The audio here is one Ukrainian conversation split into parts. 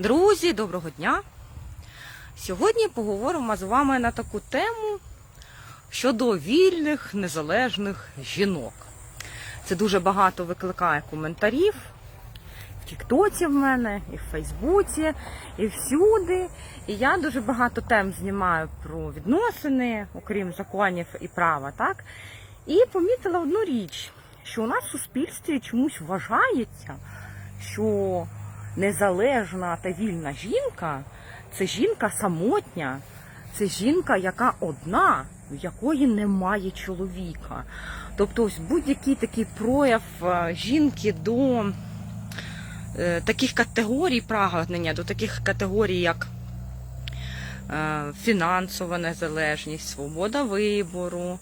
Друзі, доброго дня! Сьогодні поговоримо з вами на таку тему щодо вільних незалежних жінок. Це дуже багато викликає коментарів в Тіктоці в мене, і в Фейсбуці, і всюди. І я дуже багато тем знімаю про відносини, окрім законів і права, так? І помітила одну річ, що у нас в суспільстві чомусь вважається, що незалежна та вільна жінка це жінка самотня, це жінка, яка одна, в якої немає чоловіка. Тобто, ось будь-який такий прояв е, жінки до е, таких категорій прагнення, до таких категорій, як е, фінансова незалежність, свобода вибору.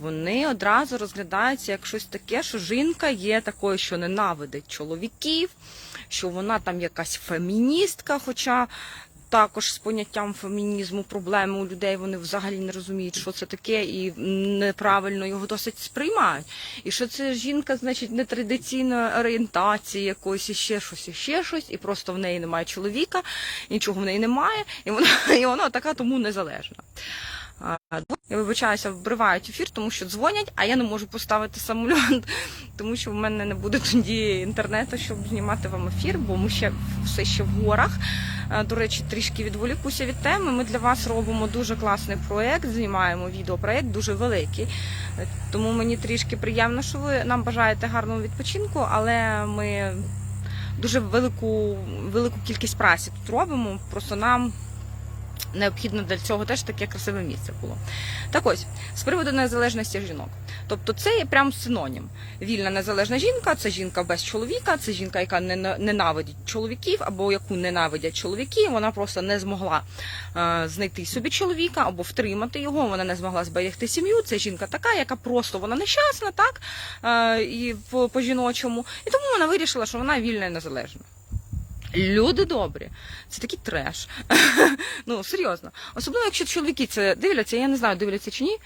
Вони одразу розглядаються як щось таке, що жінка є такою, що ненавидить чоловіків, що вона там якась феміністка, хоча також з поняттям фемінізму проблеми у людей вони взагалі не розуміють, що це таке, і неправильно його досить сприймають. І що це жінка, значить, нетрадиційної орієнтації якоїсь, і ще щось, і ще щось, і просто в неї немає чоловіка, нічого в неї немає, і вона, і вона така тому незалежна. Я вибачаюся, вбривають ефір, тому що дзвонять, а я не можу поставити самоліт, тому що в мене не буде тоді інтернету, щоб знімати вам ефір, бо ми ще все ще в горах. Е, До речі, трішки відволікуся від теми. Ми для вас робимо дуже класний проєкт, знімаємо відеопроєкт, дуже великий. Е, Тому мені трішки приємно, що ви нам бажаєте гарного відпочинку, але ми дуже велику, велику кількість праці тут робимо. Просто нам необхідно для цього теж таке красиве місце було. Так ось, з приводу незалежності жінок. Тобто це є прям синонім. Вільна незалежна жінка це жінка без чоловіка, це жінка, яка ненавидить чоловіків, або яку ненавидять чоловіки. Вона просто не змогла е, знайти собі чоловіка або втримати його. Вона не змогла зберегти сім'ю. Це жінка така, яка просто вона нещасна, так е, і по, по жіночому. І тому вона вирішила, що вона вільна і незалежна. Люди добрі, це такий треш. ну серйозно. Особливо, якщо чоловіки це дивляться, я не знаю, дивляться чи ні.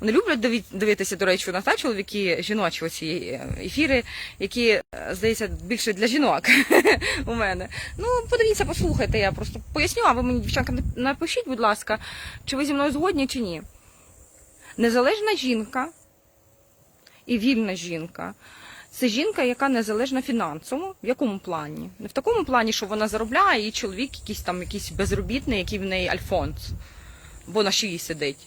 Вони люблять дивитися, до речі, у нас та чоловіки жіночі оці е, ефіри, які, е, здається, більше для жінок у мене. Ну, подивіться, послухайте, я просто поясню, а ви мені, дівчатка, напишіть, будь ласка, чи ви зі мною згодні, чи ні. Незалежна жінка і вільна жінка. Це жінка, яка незалежна фінансово. В якому плані? Не в такому плані, що вона заробляє, і чоловік якийсь там якийсь безробітний, який в неї альфонс, бо на шиї сидить.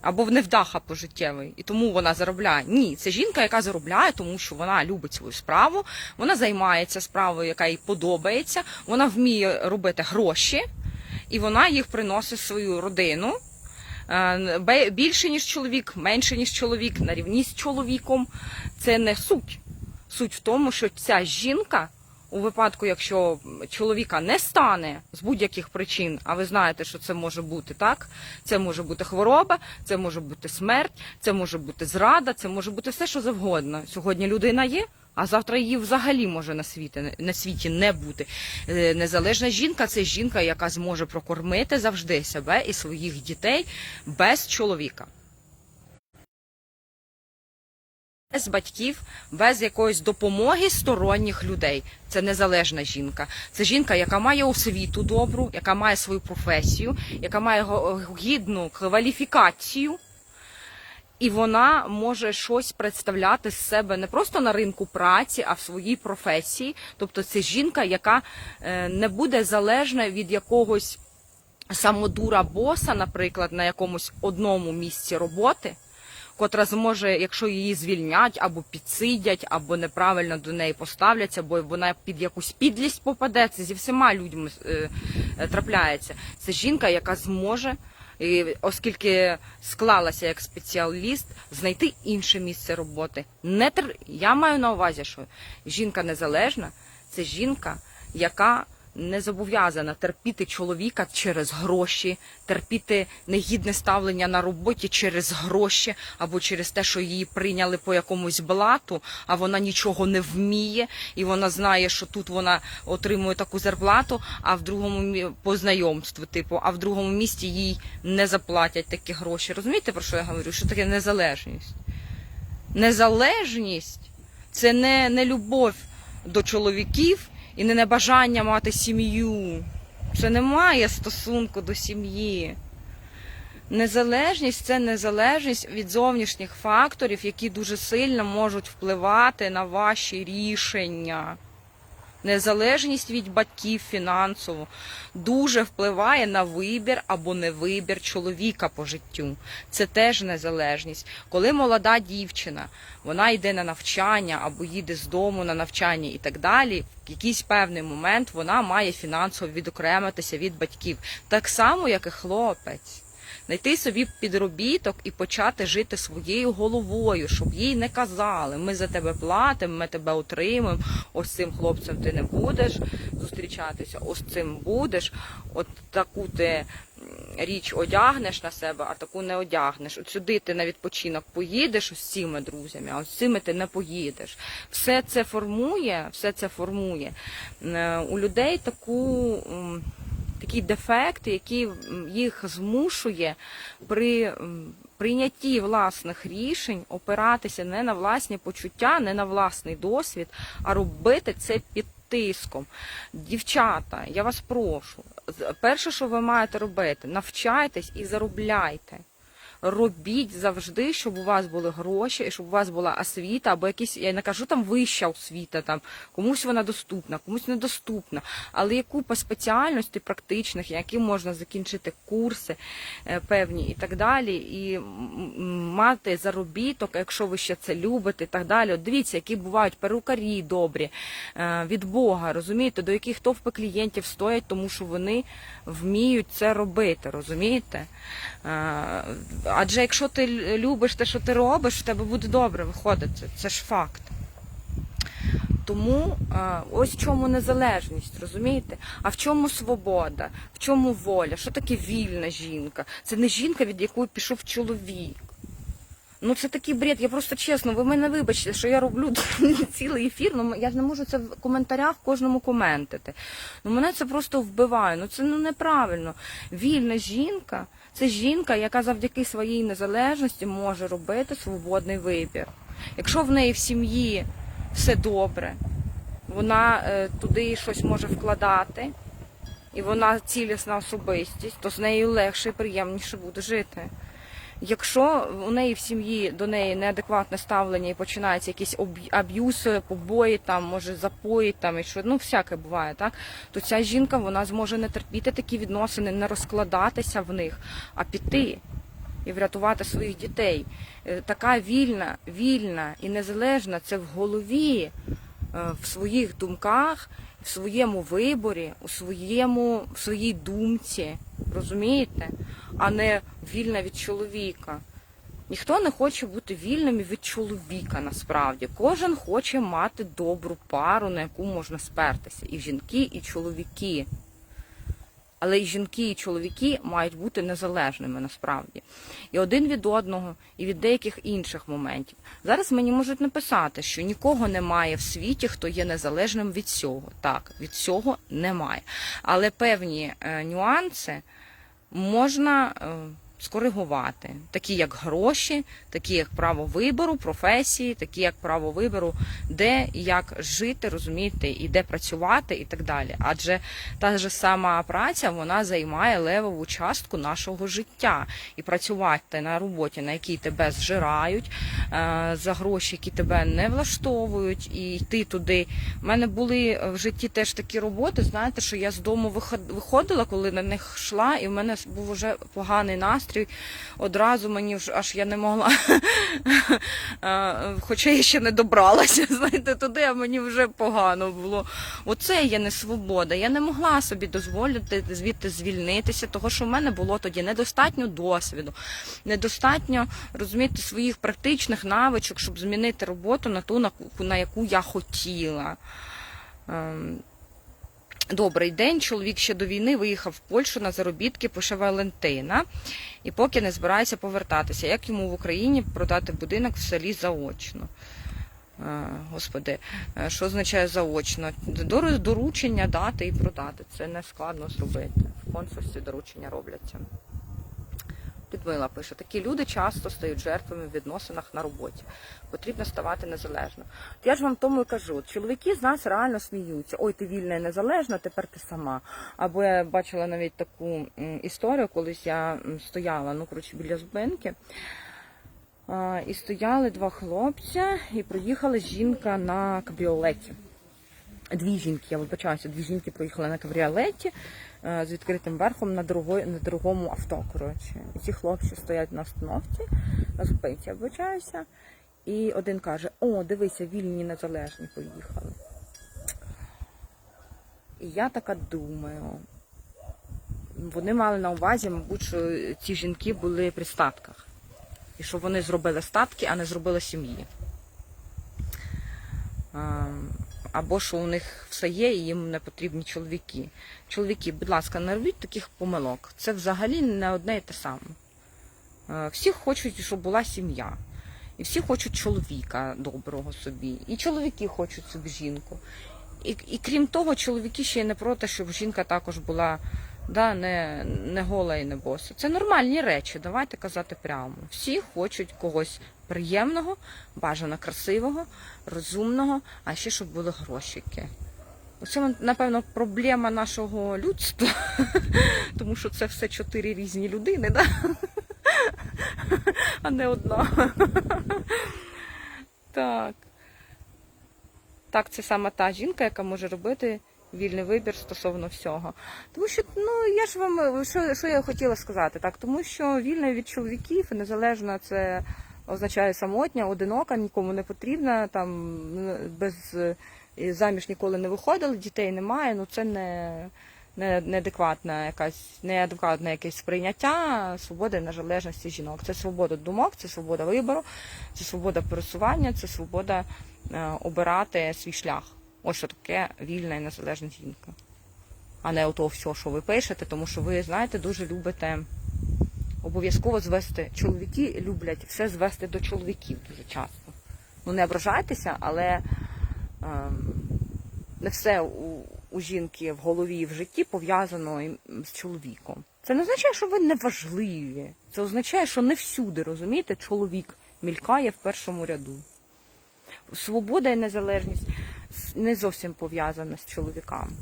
Або в невдаха пожиттєвий, і тому вона заробляє. Ні, це жінка, яка заробляє, тому що вона любить свою справу, вона займається справою, яка їй подобається, вона вміє робити гроші, і вона їх приносить в свою родину. Більше, ніж чоловік, менше, ніж чоловік, на рівні з чоловіком. Це не суть. Суть в тому, що ця жінка, у випадку, якщо чоловіка не стане з будь-яких причин, а ви знаєте, що це може бути так, це може бути хвороба, це може бути смерть, це може бути зрада, це може бути все, що завгодно. Сьогодні людина є. А завтра її взагалі може на світі на світі не бути. Е, Незалежна жінка це жінка, яка зможе прокормити завжди себе і своїх дітей без чоловіка. Без батьків, без якоїсь допомоги сторонніх людей. Це незалежна жінка. Це жінка, яка має освіту добру, яка має свою професію, яка має гідну кваліфікацію. І вона може щось представляти з себе не просто на ринку праці, а в своїй професії. Тобто це жінка, яка е, не буде залежна від якогось самодура боса, наприклад, на якомусь одному місці роботи, котра зможе, якщо її звільнять або підсидять, або неправильно до неї поставляться, бо вона під якусь підлість попаде. Це зі всіма людьми е, трапляється. Це жінка, яка зможе. Оскільки склалася як спеціаліст, знайти інше місце роботи. Не тр... Я маю на увазі, що жінка незалежна це жінка, яка не зобов'язана терпіти чоловіка через гроші, терпіти негідне ставлення на роботі через гроші або через те, що її прийняли по якомусь блату, а вона нічого не вміє, і вона знає, що тут вона отримує таку зарплату, а в другому по знайомству, типу, а в другому місті їй не заплатять такі гроші. Розумієте, про що я говорю? Що таке незалежність? Незалежність це не, не любов до чоловіків і не небажання мати сім'ю. Це не має стосунку до сім'ї. Незалежність це незалежність від зовнішніх факторів, які дуже сильно можуть впливати на ваші рішення. Незалежність від батьків фінансово дуже впливає на вибір або невибір чоловіка по життю. Це теж незалежність. Коли молода дівчина вона йде на навчання або їде з дому на навчання і так далі, в якийсь певний момент вона має фінансово відокремитися від батьків, так само, як і хлопець. Знайти собі підробіток і почати жити своєю головою, щоб їй не казали, ми за тебе платимо, ми тебе утримуємо, ось цим хлопцем ти не будеш зустрічатися, ось цим будеш, от таку ти річ одягнеш на себе, а таку не одягнеш. От сюди ти на відпочинок поїдеш ось цими друзями, а ось цими ти не поїдеш. Все це формує, все це формує е, у людей таку. М, такі дефекти, які їх змушує при прийнятті власних рішень опиратися не на власні почуття, не на власний досвід, а робити це під тиском. Дівчата, я вас прошу, перше, що ви маєте робити, навчайтесь і заробляйте. Робіть завжди, щоб у вас були гроші, і щоб у вас була освіта, або якісь, я не кажу там вища освіта, там комусь вона доступна, комусь недоступна. Але є купа спеціальностей практичних, які можна закінчити курси е, певні і так далі, і мати заробіток, якщо ви ще це любите, і так далі. От дивіться, які бувають перукарі добрі е, від Бога, розумієте, до яких товпи клієнтів стоять, тому що вони вміють це робити, розумієте? Адже якщо ти любиш те, що ти робиш, в тебе буде добре виходити. Це ж факт. Тому е, ось в чому незалежність, розумієте? А в чому свобода, в чому воля? Що таке вільна жінка? Це не жінка, від якої пішов чоловік. Ну це такий бред. Я просто чесно, ви мене вибачте, що я роблю цілий ефір. Ну я ж не можу це в коментарях кожному коментити. Ну мене це просто вбиває. Ну це ну неправильно. Вільна жінка це жінка, яка завдяки своїй незалежності може робити свободний вибір. Якщо в неї в сім'ї все добре, вона е, туди щось може вкладати, і вона цілісна особистість, то з нею легше і приємніше буде жити. Якщо у неї в сім'ї до неї неадекватне ставлення і починаються якісь аб'юзи, побої, там може запої, там і що ну всяке буває, так то ця жінка вона зможе не терпіти такі відносини, не розкладатися в них, а піти і врятувати своїх дітей. Е, Така вільна, вільна і незалежна це в голові, в своїх думках, в своєму виборі, у своєму, в своїй думці, розумієте? А не вільна від чоловіка. Ніхто не хоче бути вільним від чоловіка насправді. Кожен хоче мати добру пару, на яку можна спертися. І жінки, і чоловіки. Але і жінки, і чоловіки мають бути незалежними насправді. І один від одного, і від деяких інших моментів. Зараз мені можуть написати, що нікого немає в світі, хто є незалежним від цього. Так, від цього немає. Але певні е, нюанси можна е, скоригувати, такі як гроші, такі як право вибору, професії, такі як право вибору, де і як жити, розумієте, і де працювати, і так далі. Адже та ж сама праця вона займає левову частку нашого життя. І працювати на роботі, на якій тебе зжирають, е, за гроші, які тебе не влаштовують, і йти туди. У мене були в житті теж такі роботи. Знаєте, що я з дому виход- виходила, коли на них йшла, і в мене був вже поганий настрій. Одразу мені вже аж я не могла, Е, хоча я ще не добралася, знаєте, туди, а мені вже погано було. Оце є не свобода. Я не могла собі дозволити звідти звільнитися, того що в мене було тоді недостатньо досвіду, недостатньо розумієте, своїх практичних навичок, щоб змінити роботу на ту, на яку я хотіла. Добрий день. Чоловік ще до війни виїхав в Польщу на заробітки, пише Валентина, і поки не збирається повертатися. Як йому в Україні продати будинок в селі заочно? Е, Господи, е, що означає заочно? Дор- Доручення дати і продати. Це не складно зробити. В консульстві доручення робляться. Людмила пише, такі люди часто стають жертвами в відносинах на роботі. Потрібно ставати незалежно. От я ж вам тому і кажу, чоловіки з нас реально сміються. Ой, ти вільна і незалежна, тепер ти сама. Або я бачила навіть таку історію, колись я стояла, ну коротше, біля зупинки. І стояли два хлопця, і проїхала жінка на кабріолеті. Дві жінки, я вибачаюся, дві жінки проїхали на кабріолеті з відкритим верхом на, дорогой, на дорогому авто. Коротше. І ці хлопці стоять на остановці, на зупинці. І один каже: О, дивися, вільні незалежні поїхали. І я така думаю. Вони мали на увазі, мабуть, що ці жінки були при статках. І що вони зробили статки, а не зробили сім'ї. Або що у них все є і їм не потрібні чоловіки. Чоловіки, будь ласка, не робіть таких помилок. Це взагалі не одне і те саме. Е, Всі хочуть, щоб була сім'я. І всі хочуть чоловіка доброго собі. І чоловіки хочуть собі жінку. І, і крім того, чоловіки ще й не проти, щоб жінка також була да, не, не гола і не боса. Це нормальні речі, давайте казати прямо. Всі хочуть когось приємного, бажано красивого, розумного, а ще щоб були грошики. Оце, напевно, проблема нашого людства, тому що це все чотири різні людини, да? а не одна. Так. Так, це саме та жінка, яка може робити вільний вибір стосовно всього. Тому що, ну я ж вам що, що я хотіла сказати, так, тому що вільна від чоловіків, незалежно це означає самотня, одинока, нікому не потрібна, там без заміж ніколи не виходили, дітей немає, ну це не. не- Неадекватна якась неадекватне якесь сприйняття свободи незалежності жінок. Це свобода думок, це свобода вибору, це свобода пересування, це свобода е, обирати свій шлях. Ось що таке вільна і незалежна жінка. А не ото все, що ви пишете, тому що ви, знаєте, дуже любите обов'язково звести. Чоловіки люблять все звести до чоловіків дуже часто. Ну не ображайтеся, але ем, не все у, у жінки в голові і в житті пов'язано з чоловіком. Це не означає, що ви не важливі. Це означає, що не всюди, розумієте, чоловік мількає в першому ряду. Свобода і незалежність не зовсім пов'язана з чоловіками.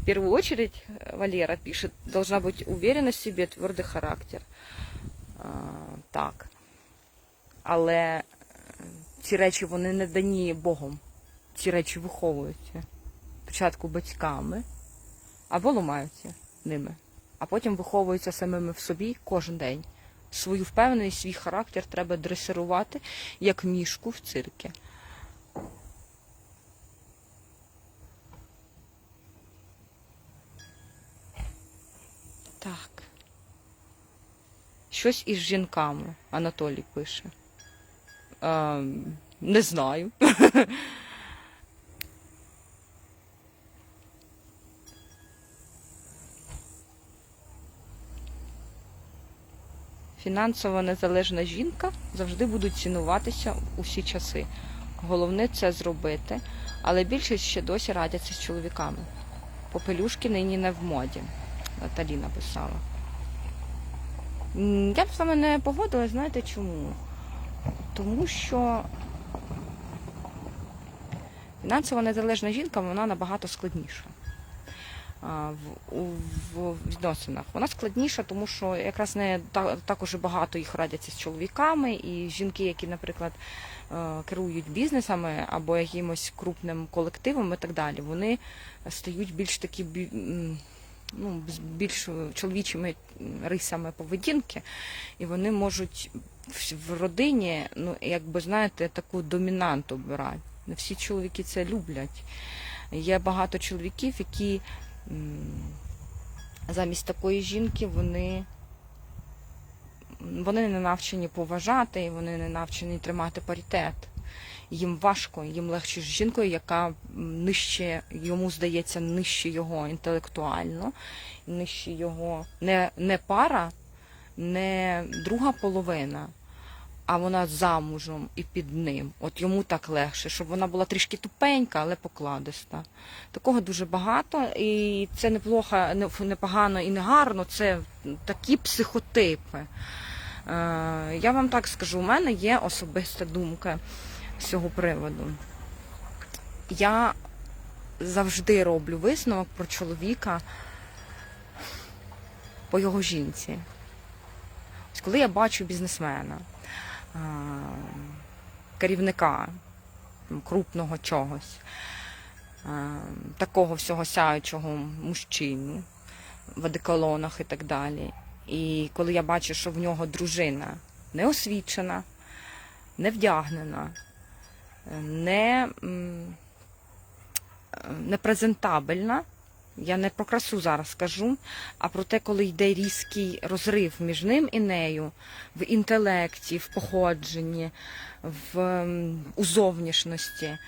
В первую очередь, э, Валера пишет, должна быть уверенность в себе, твердий характер. Так. Але е, ці речі вони не дані Богом. Ці речі виховуються спочатку батьками або ламаються ними, а потім виховуються самими в собі кожен день. Свою впевненість, свій характер треба дресирувати, як мішку в циркі. Так. Щось із жінками, Анатолій пише. Ем, не знаю. Фінансово незалежна жінка завжди будуть цінуватися у всі часи. Головне це зробити, але більшість ще досі радяться з чоловіками. Попелюшки нині не в моді. Наталі написала. Я б з вами не погодилась, знаєте чому? Тому що фінансово незалежна жінка вона набагато складніша в, відносинах. Вона складніша, тому що якраз не та, також багато їх радяться з чоловіками, і жінки, які, наприклад, е, керують бізнесами або якимось крупним колективом і так далі, вони стають більш такі ну, з більш чоловічими рисами поведінки, і вони можуть в- родині, ну, якби знаєте, таку домінанту обирати. Не всі чоловіки це люблять. Є багато чоловіків, які замість такої жінки вони, вони не навчені поважати, вони не навчені тримати паритет. Їм важко, їм легше з жінкою, яка нижче, йому здається, нижче його інтелектуально, нижче його не, не пара, не друга половина, а вона замужем і під ним. От йому так легше, щоб вона була трішки тупенька, але покладиста. Такого дуже багато, і це неплохо, непогано і не гарно. Це такі психотипи. Е, Я вам так скажу, у мене є особиста думка з цього приводу. Я завжди роблю висновок про чоловіка по його жінці. Ось коли я бачу бізнесмена, керівника крупного чогось, такого всього сяючого мужчину в одеколонах і так далі. І коли я бачу, що в нього дружина не освічена, не вдягнена, не, не презентабельна, я не про красу зараз скажу, а про те, коли йде різкий розрив між ним і нею в інтелекті, в походженні, в у зовнішності.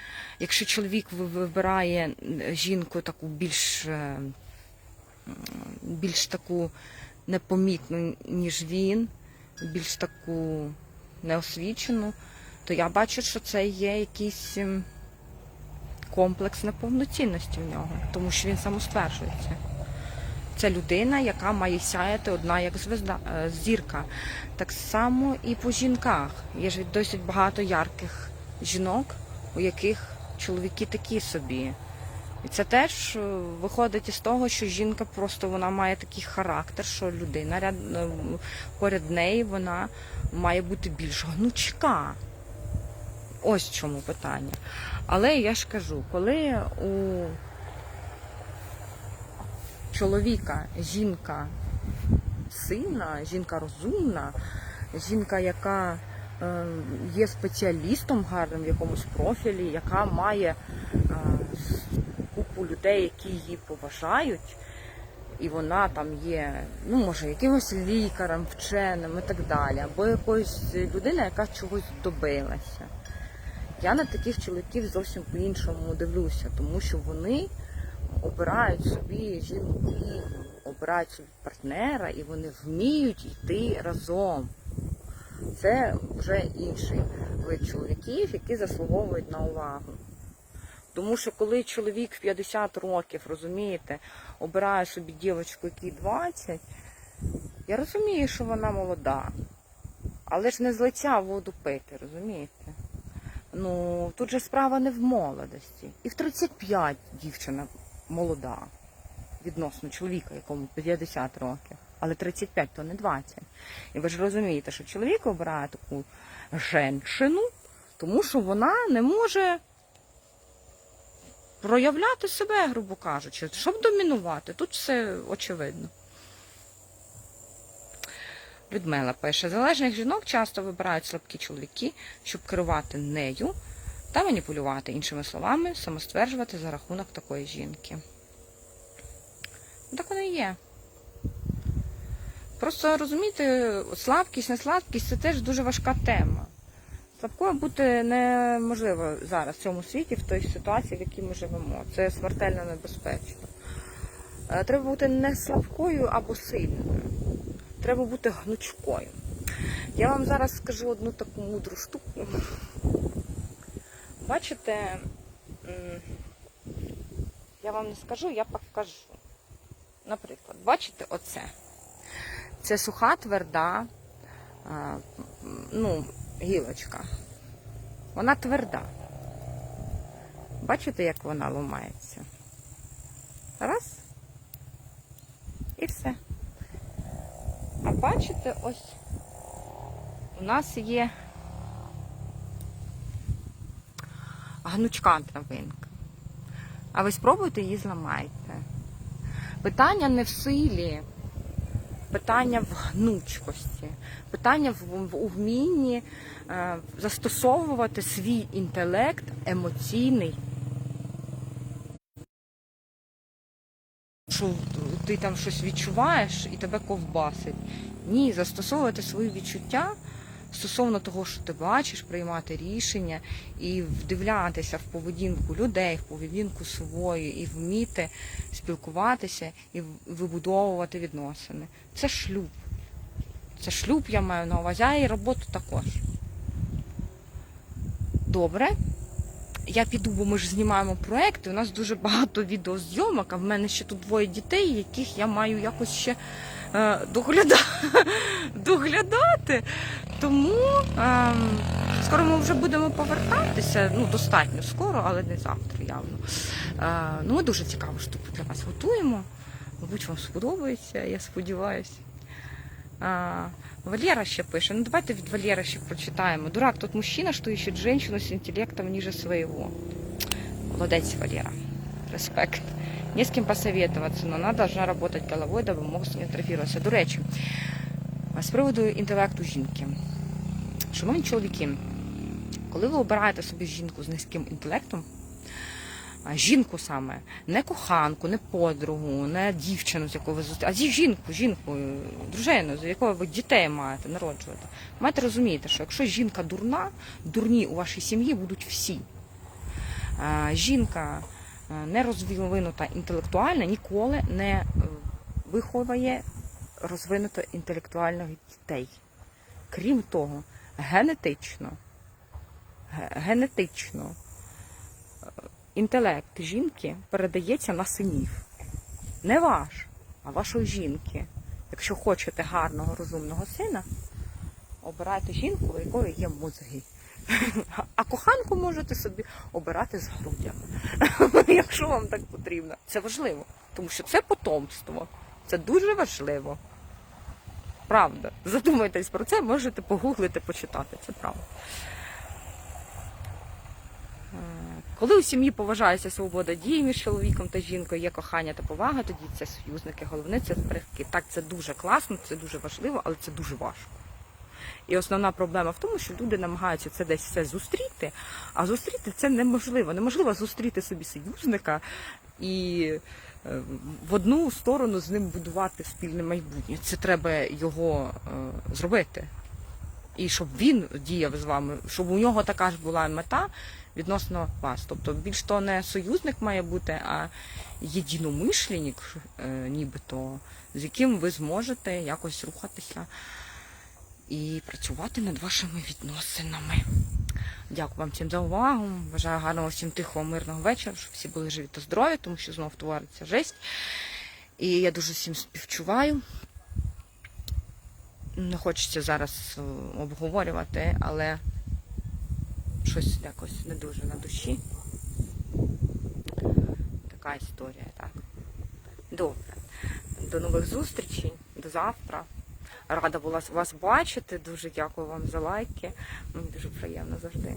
Якщо чоловік вибирає жінку таку більш, е, більш таку непомітну, ніж він, більш таку неосвічену, то я бачу, що це є якийсь. Комплекс неповноцінності в нього, тому що він самостверджується. Це людина, яка має сяяти одна як звезда, е, зірка. Так само і по жінках. Є ж досить багато ярких жінок, у яких чоловіки такі собі. І це теж е, виходить із того, що жінка просто вона має такий характер, що людина е, поряд неї вона має бути більш гнучка. Ось в чому питання. Але я ж кажу, коли у чоловіка жінка сильна, жінка розумна, жінка, яка е, є спеціалістом гарним в якомусь профілі, яка має е, купу людей, які її поважають, і вона там є, ну може, якимось лікарем, вченим і так далі, або якоюсь людина, яка чогось добилася. Я на таких чоловіків зовсім по-іншому дивлюся, тому що вони обирають собі жінку, обирають собі партнера і вони вміють йти разом. Це вже інший вид чоловіків, які заслуговують на увагу. Тому що коли чоловік в 50 років, розумієте, обирає собі дівчинку, якій 20, я розумію, що вона молода. Але ж не з лиця воду пити, розумієте? Ну, тут же справа не в молодості. І в 35 дівчина молода відносно чоловіка, якому 50 років. Але 35 то не 20. І ви ж розумієте, що чоловік обирає таку женщину, тому що вона не може проявляти себе, грубо кажучи, щоб домінувати. Тут все очевидно. Людмила пише, залежних жінок часто вибирають слабкі чоловіки, щоб керувати нею та маніпулювати, іншими словами, самостверджувати за рахунок такої жінки. Так воно і є. Просто розумієте, слабкість, не слабкість це теж дуже важка тема. Слабкою бути неможливо зараз в цьому світі, в той ситуації, в якій ми живемо. Це смертельно небезпечно. Е, Треба бути не слабкою або сильною. Треба бути гнучкою. Я вам зараз скажу одну таку мудру штуку. Бачите, я вам не скажу, я покажу. Наприклад, бачите оце? Це суха, тверда, ну, гілочка. Вона тверда. Бачите, як вона ламається? Раз. І все. Бачите, ось у нас є гнучка травинка. А ви спробуйте її зламайте. Питання не в силі, питання в гнучкості, питання в, вмінні е, застосовувати свій інтелект емоційний. Що ти там щось відчуваєш і тебе ковбасить. Ні, застосовувати свої відчуття стосовно того, що ти бачиш, приймати рішення і вдивлятися в поведінку людей, в поведінку свою, і вміти спілкуватися і вибудовувати відносини. Це шлюб. Це шлюб я маю на увазі, а і роботу також. Добре. Я піду, бо ми ж знімаємо проекти. У нас дуже багато відеозйомок, а в мене ще тут двоє дітей, яких я маю якось ще е, догляда... доглядати. Тому е, скоро ми вже будемо повертатися. Ну, достатньо скоро, але не завтра явно. Е, ну, ми дуже цікаву штуку для вас готуємо. Мабуть, вам сподобається, я сподіваюся. А, Валера ще пише. Ну давайте від Валера ще прочитаємо. Дурак, тот мужчина, что ищет женщину с интеллектом ниже своего. Молодец, Валера. Респект. Не з ким посоветоваться, но она должна работать головой, дабы мозг не атрофировался. До речі, з приводу інтелекту жінки. Шановні чоловіки, коли ви обираєте собі жінку з низьким інтелектом, жінку саме, не коханку, не подругу, не дівчину, з якою ви зустрічаєте, а жінку, жінку, дружину, з якою ви дітей маєте народжувати. Маєте розуміти, що якщо жінка дурна, дурні у вашій сім'ї будуть всі. Жінка е, не розвинута інтелектуально ніколи не е, виховує розвинуто інтелектуальних дітей. Крім того, генетично, генетично інтелект жінки передається на синів. Не ваш, а вашої жінки. Якщо хочете гарного, розумного сина, обирайте жінку, у якої є мозги. А коханку можете собі обирати з грудями, якщо вам так потрібно. Це важливо, тому що це потомство. Це дуже важливо. Правда. Задумайтесь про це, можете погуглити, почитати. Це правда. Коли у сім'ї поважається свобода дії між чоловіком та жінкою, є кохання та повага, тоді це союзники. Головне це зберегти. Так, це дуже класно, це дуже важливо, але це дуже важко. І основна проблема в тому, що люди намагаються це десь все зустріти, а зустріти це неможливо. Неможливо зустріти собі союзника і е, в одну сторону з ним будувати спільне майбутнє. Це треба його е, зробити. І щоб він діяв з вами, щоб у нього така ж була мета відносно вас. Тобто більш то не союзник має бути, а єдиномишленник, е, нібито, з яким ви зможете якось рухатися і працювати над вашими відносинами. Дякую вам всім за увагу. Бажаю гарного всім тихого, мирного вечора, щоб всі були живі та здорові, тому що знов твориться жесть. І я дуже всім співчуваю. Не хочеться зараз е, обговорювати, але щось якось не дуже на душі. Така історія, так. Добре. До нових зустрічей, до завтра. Рада була вас бачити. Дуже дякую вам за лайки. Мені дуже приємно завжди.